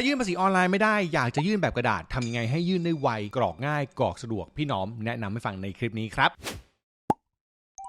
ายื่นภาษีออนไลน์ไม่ได้อยากจะยื่นแบบกระดาษทำยังไงให้ยื่นได้ไวกรอกง่ายกรอกสะดวกพี่น้อมแนะนำให้ฟังในคลิปนี้ครับ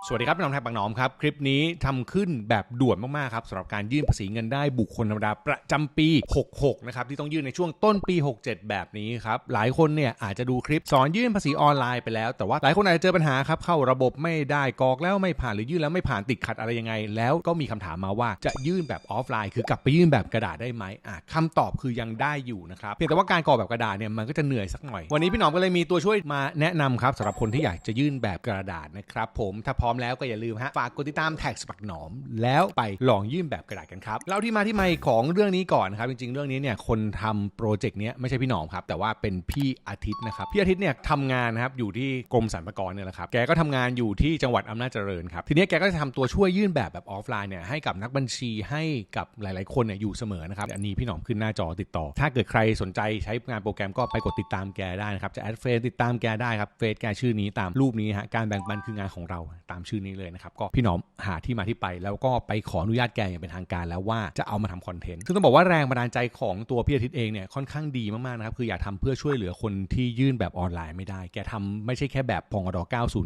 สวัสดีครับพี่น้องไทยบางน้อมครับ คลิปนี้ทำขึ้นแบบด่วนมาก ๆ ครับสำหรับการยื่นภาษีเงินได้บุคคลธรรมดาประจำปี 66 นะครับ ที่ต้องยื่นในช่วงต้นปี 67 แบบนี้ครับ หลายคนเนี่ยอาจจะดูคลิปสอนยื่นภาษีออนไลน์ไปแล้ว แต่ว่าหลายคนอาจจะเจอปัญหาครับ เข้าระบบไม่ได้กรอกแล้วไม่ผ่านหรือยื่นแล้วไม่ผ่านติดขัดอะไรยังไง แล้วก็มีคำถามมาว่าจะยื่นแบบออฟไลน์ คือกลับไปยื่นแบบกระดาษได้ไหมอะคำตอบคือยังได้อยู่นะครับเพียงแต่ว่าการกรอกแบบกระดาษเนี่ยมันก็จะเหนื่อยสักหน่อยวันนี้พี่หนอมก็เลยมีตัวช่วยมาแนะนำครับสำหรับคนที่อยากจะยื่นแบบกระดาษนะครับผมถ้าพมแล้วก็อย่าลืมฮะ ฝากกดติดตามแท็กสปักหนอม แล้วไปลองยื่นแบบกระดาษกันครับเล่าที่มาที่ไปของเรื่องนี้ก่อนนะครับ จริงๆ เรื่องนี้เนี่ยคนทำโปรเจกต์เนี้ยไม่ใช่พี่หนอมครับ แต่ว่าเป็นพี่อาทิตย์นะครับ พี่อาทิตย์เนี่ยทำงานนะครับอยู่ที่กรมสรรพากรเนี่ยแหละครับ แกก็ทำงานอยู่ที่จังหวัดอำนาจเจริญครับ ทีนี้แกก็จะทำตัวช่วยยื่นแบบแบบออฟไลน์เนี่ยให้กับนักบัญชีให้กับหลายๆ คนเนี่ยอยู่เสมอนะครับ อันนี้พี่หนอมขึ้นหน้าจอติดต่อ ถ้าเกิดใครสนใจใช้งานโปรแกรมก็ไปกดติดตามแกได้นะครับ จะแอดเฟซติดตามแกได้ครับ เฟซแกชื่อนี้ตามรูปนี้ฮะ การแบ่งปันคืองานของเราตามชื่อนี้เลยนะครับก็พี่หนอมหาที่มาที่ไป แล้วก็ไปขออนุญาตแกอย่างเป็นทางการแล้วว่าจะเอามาทำคอนเทนต์ซึ่งต้องบอกว่าแรงบันดาลใจของตัวพี่อาทิตย์เองเนี่ยค่อนข้างดีมากๆนะครับคืออยากทำเพื่อช่วยเหลือคนที่ยื่นแบบออนไลน์ไม่ได้ แกทำไม่ใช่แค่แบบพงด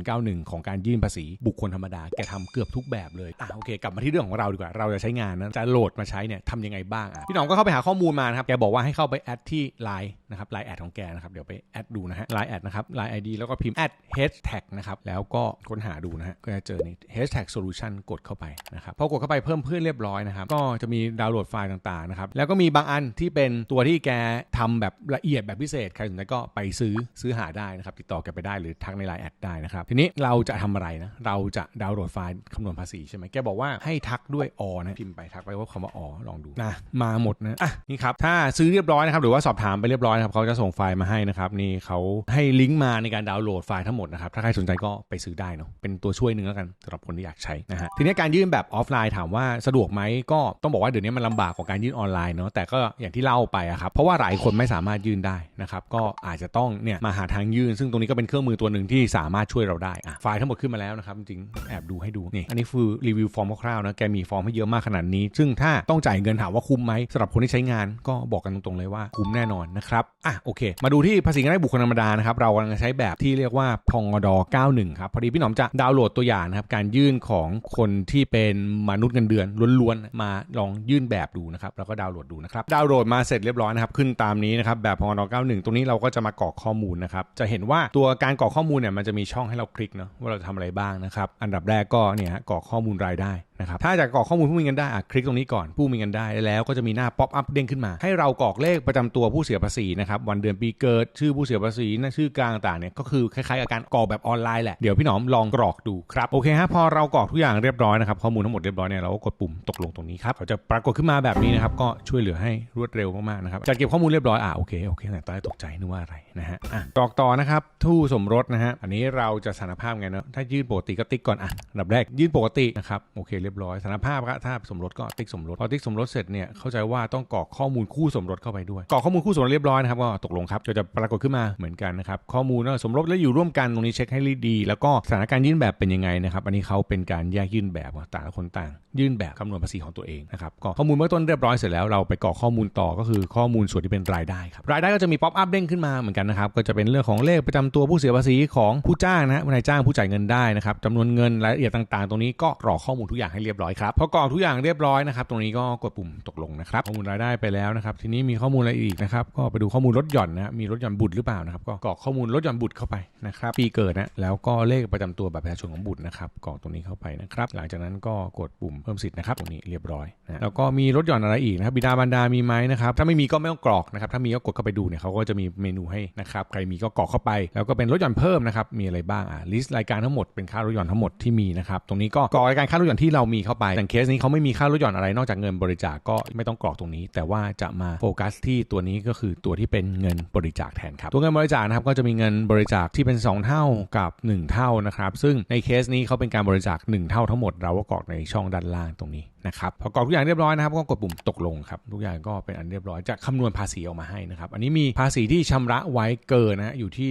9091 ของการยื่นภาษี บุคคลธรรมดาแกทำเกือบทุกแบบเลยอะโอเค กลับมาที่เรื่องของเราดีกว่าเราจะใช้งานนะจะโหลดมาใช้เนี่ยทำยังไงบ้างอะพี่หนอมก็เข้าไปหาข้อมูลมานะครับแกบอกว่าให้เข้าไปแอดที่ Line นะครับ Line แอดของแกนะครับเดี๋ยวไปแอดดูนะฮะ Line แอดนะครับ Line ID แล้วก็พิมพ์แอด hashtag นะครับแล้วก็ค้นหาดูนะฮะก็จะเจอนี่ hashtag solution กดเข้าไปนะครับพอกดเข้าไปเพิ่มเพื่อนเรียบร้อยนะครับ ก็จะมีดาวน์โหลดไฟล์ต่างๆนะครับ แล้วก็มีบางอันที่เป็นตัวที่แกทำแบบละเอียดแบบพิเศษ ใครสนใจก็ไปซื้อซื้อหาได้นะครับ ติดต่อแกไปได้หรือทักใน Line แอดได้นะครับ ทีนี้เราจะทำอะไรนะ เราจะดาวน์โหลดไฟล์คำนวณภาษีใช่ไหมแกบอกว่าให้ทักด้วยอนะพิมพ์ไปทักไปว่าคำว่าอลองดูนะมาหมดนะอะนี่ครับถ้าซื้อเรียบร้อยนะครับหรือว่าสอบถามไปเรียบร้อยนะครับเขาจะส่งไฟล์มาให้นะครับนี่เขาให้ลิงก์มาในการดาวน์โหลดไฟล์ทั้งหมดนะครับถ้าใครสนใจก็ไปซื้อได้เนาะเป็นตัวช่วยหนึ่งแล้วกันสำหรับคนที่อยากใช้นะฮะทีนี้การยื่นแบบออฟไลน์ถามว่าสะดวกไหมก็ต้องบอกว่าเดี๋ยวนี้มันลำบากกว่าการยื่นออนไลน์เนาะแต่ก็อย่างที่เล่าไปอะครับเพราะว่าหลายคนไม่สามารถยื่นได้นะครับก็อาจจะต้องเนี่ยมาหาทางยื่น ซึ่งตรงนี้ก็เป็นเครื่องมือตัวหนึ่งที่สามารถช่วยเราได้อะไฟล์ทั้งหมดขึ้นมาแล้วนะครับจริงแอบดูให้ดูนี่อันนี้คือรีวิวฟอร์มคร่าวๆนะแกมีฟอร์มให้เยอะมากขนาดนี้ ซึ่งถ้าต้องจ่ายเงินถามว่าคุ้มไหมสำหรับคนที่ใช้งานก็บอกกันตรงๆเลยว่าคุ้มแน่นอนนะครับอะโอเค มาดูที่ภาษีเงินได้บุคคลธรรมดานะครับเรากำลังใช้แบบที่เรียกว่าพงด91ครับพอดีพี่หนอมจะดาวน์โหลดตัวอย่างนะครับการยื่นของคนที่เป็นมนุษย์เงินเดือนล้วนๆมาลองยื่นแบบดูนะครับแล้วก็ดาวน์โหลดดูนะครับดาวน์โหลดมาเสร็จเรียบร้อยนะครับขึ้นตามนี้นะครับแบบพงด91 ตรงนี้เราก็จะมากรอกข้อมูลนะครับจะเห็นว่าตัวการกรอกข้อมูลเนี่ยมันจะมีช่องให้เราคลิกเนาะว่าเราจะทำอะไรบ้างนะครับอันดับแรกก็เนี่ยกรอกข้อมูลรายได้นะครับถ้าจะกรอกข้อมูลผู้มีเงินได้อะคลิกตรงนี้ก่อนผู้มีเงินได้แล้วก็จะมีหน้าป๊อปอัพเด้งขึ้นมา ให้เรากรอกเลขประจำตัวผู้เสียภาษีนะครับวันเดือนปีเกิดชื่อผู้เสียภาษีนะชื่อกลางต่างเนี่ยก็คือคล้ายๆกับการกรอกแบบออนไลน์แหละเดี๋ยวพี่หนอมลองกรอกดูครับโอเคฮะพอเรากรอกทุกอย่างเรียบร้อยนะครับข้อมูลทั้งหมดเรียบร้อยเนี่ยเราก็กดปุ่มตกลงตรงนี้ครับเขาจะปรากฏขึ้นมาแบบนี้นะครับก็ช่วยเหลือให้รวดเร็วมากๆนะครับจัดเก็บข้อมูลเรียบร้อยอะโอเคโอเคแต่ตอนแรกตกใจนึกว่าอะไรนะฮะอะกรอกต่อนะครับทู่สมรสนะฮะอันนี้เราจะสารภาพไงเนาะถ้ายื่นปกติก็ติ๊กก่อนอะดับแรกยื่นปกตินะครับโอเคเรียบร้อยสารภาพครับถ้าสมรสก็ติ๊กสมรสพอติ๊กสมรสเสร็จเนี่ยเข้าใจว่าต้องกรอกข้อมูลคู่สมรสเข้าไปด้วยกรอกข้อมูลคู่สมรสเรียบร้อยนะครับก็ตกลงครับก็จะปรากฏขึ้นมาเหมือนกันนะครับข้อมูลว่าสมรสและอยู่ร่วมกันตรงนี้เช็คให้ดี แล้วก็สถานการณ์ยื่นแบบเป็นยังไงนะครับอันนี้เขาเป็นการแยกยื่นแบบต่างคนต่าง ยื่นแบบคำนวณภาษีของตัวเองนะครับก็ข้อมูลเบื้องต้นเรียบร้อยเสร็จแล้วเราไปกรอกข้อมูลต่อก็คือข้อมูลส่วนที่เป็นรายได้ครับรายได้ก็จะมีป๊อปอัพเด้งขึ้นมาเหมือนกันนะครับก็จะเป็นเรื่องของเลขประจำตัวผู้เสียภาษีของผู้จ้างนะนายจ้างผู้จ่ายเงินได้นะครับจำนวนเงินรายละเอียดต่างๆ ตรงนี้ก็กรอกข้อมูลทุกอย่างให้เรียบร้อยครับพอกรอกทุกอย่างเรียบร้อยนะครับตรงนี้ก็กดปุ่มตกลงนะครับข้อมูลรายได้ไปแล้วนะครับทีนี้มีข้อมูลอะไรอีกนะครับก็ไปดูข้อมูลลดหย่อนนะมีลดหย่อนบุตรหรือเปล่านะครับก็กรอกข้อมูลลดหย่อนบุตรเข้าไปนะครับปีเกิดนะแล้วก็เลขประจำตัวบัตรประชาชนของบุตรนะครับกรอกตรงนี้เข้าไปนะครับหลังจากนั้นก็กดปุ่มเพิ่มสิทธิ์นะครับตรงนี้เรียบร้อยนะแล้วก็มีลดหย่อนอะไรอีกนะครับบิดาบรรดามีไหมนะครับถ้าไม่มีก็ไม่ต้องกรอกนะครับถ้ามีก็กดเข้าไปดูเนี่ยเขาก็จะมีเมนูให้นะครับใครมีก็กรอกเข้าไป แล้วก็เป็นลดหย่อนเพิ่มนะครับมีอะไรบ้างอะลิสต์รายการทั้งหมดเป็นค่าลดหย่อนทั้งหมดที่มีนะครับตรงนี้ก็กรอกรายการค่าลดหย่อนที่เรามีเข้าไปแต่เคสนี้เขาไม่มีค่าลดหย่อนอะไรนอกจากเงินบริจาคก็ไม่ต้องกรอกตรงนี้ แต่ว่าจะมาโฟกัสที่ตัวนี้ก็คือตัวที่เป็นเงินบริจาคแทนครับ ตัวเงินบริจาคนะครับก็จะมีเงินบริจาคที่เป็น 2 เท่ากับ 1 เท่านะครับ ซึ่งในเคสนี้เขาเป็นการบริจาค 1 เท่าทั้งหมดเราก็กรอกในช่องด้านล่างตรงนี้ นะครับพอกรอกทุกอย่างเรียบร้อยนะครับก็กดปุ่มตกลงครับทุกอย่างก็เป็นอันเรียบร้อยจะคำนวณภาษีออกมาให้นะครับอันนี้มีภาษีที่ชำระไว้เกินนะอยู่ที่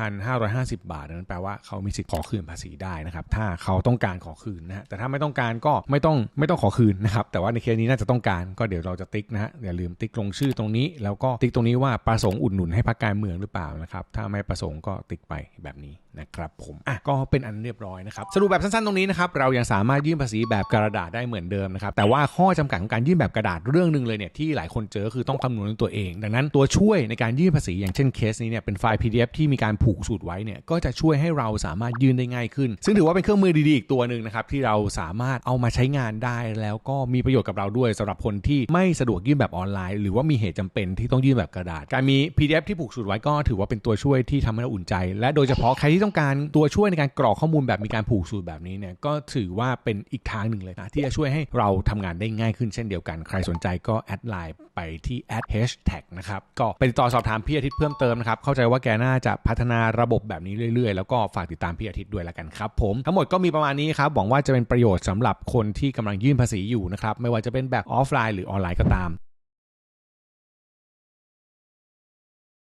12,550 บาทนั้นแปลว่าเขามีสิทธิ์ขอคืนภาษีได้นะครับถ้าเขาต้องการขอคืนนะฮะแต่ถ้าไม่ต้องการก็ไม่ต้องไม่ต้องขอคืนนะครับแต่ว่าในเคสนี้น่าจะต้องการก็เดี๋ยวเราจะติ๊กนะฮะอย่าลืมติ๊กลงชื่อตรงนี้ แล้วก็ติ๊กตรงนี้ว่าประสงค์อุดหนุนให้พรรคการเมืองหรือเปล่านะครับถ้าไม่ประสงค์ก็ติ๊กไปแบบนี้นะครับผมอะก็เป็นอันเรียบร้อยนะครับสรุปแบบสั้นๆตรงนี้นะครับเรายังสามารถยื่นภาษีแบบกระดาษได้เหมือนเดิมนะครับแต่ว่าข้อจำกัดของการยื่นแบบกระดาษเรื่องหนึ่งเลยเนี่ยที่หลายคนเจอคือต้องคำนวณตัวเอง ดังนั้นตัวช่วยในการยื่นภาษีอย่างเช่นเคสนี้เนี่ยเป็นไฟล์ PDF ที่มีการผูกสูตรไว้เนี่ยก็จะช่วยให้เราสามารถยื่นได้ง่ายขึ้น ซึ่งถือว่าเป็นเครื่องมือดีๆอีกตัวหนึ่งนะครับที่เราสามารถเอามาใช้งานได้แล้วก็มีประโยชน์กับเราด้วยสำหรับคนที่ไม่สะดวกยื่นแบบออนไลน์ หรือว่ามีเหตุจำเป็นที่ต้องยื่นแบบกระดาษ การมี PDF ที่ผูกสูตรไว้ก็ถือว่าเป็นตัวช่วยที่ทำให้เราอุ่นใจ และโดยเฉพาะใครที่ต้องการตัวช่วยในการกรอกข้อมูลแบบมีการผูกสูตรแบบนี้เนี่ยก็ถือว่าเป็นอีกทางหนึ่งเลยนะที่จะช่วยให้เราทำงานได้ง่ายขึ้นเช่นเดียวกัน ใครสนใจก็แอดไลน์ไปที่ @hashtag นะครับ ก็ไปติดต่อสอบถามพี่อาทิตย์เพิ่มเติมนะครับ เข้าใจว่าแกน่าจะพัฒนาระบบแบบนี้เรื่อยๆ แล้วก็ฝากติดตามพี่อาทิตย์ด้วยละกันครับ ผมทั้งหมดก็มีประมาณนี้ครับหวังว่าจะเป็นประโยชน์สำหรับคนที่กำลังยื่นภาษีอยู่นะครับไม่ว่าจะเป็นแบบออฟไลน์หรือออนไลน์ก็ตาม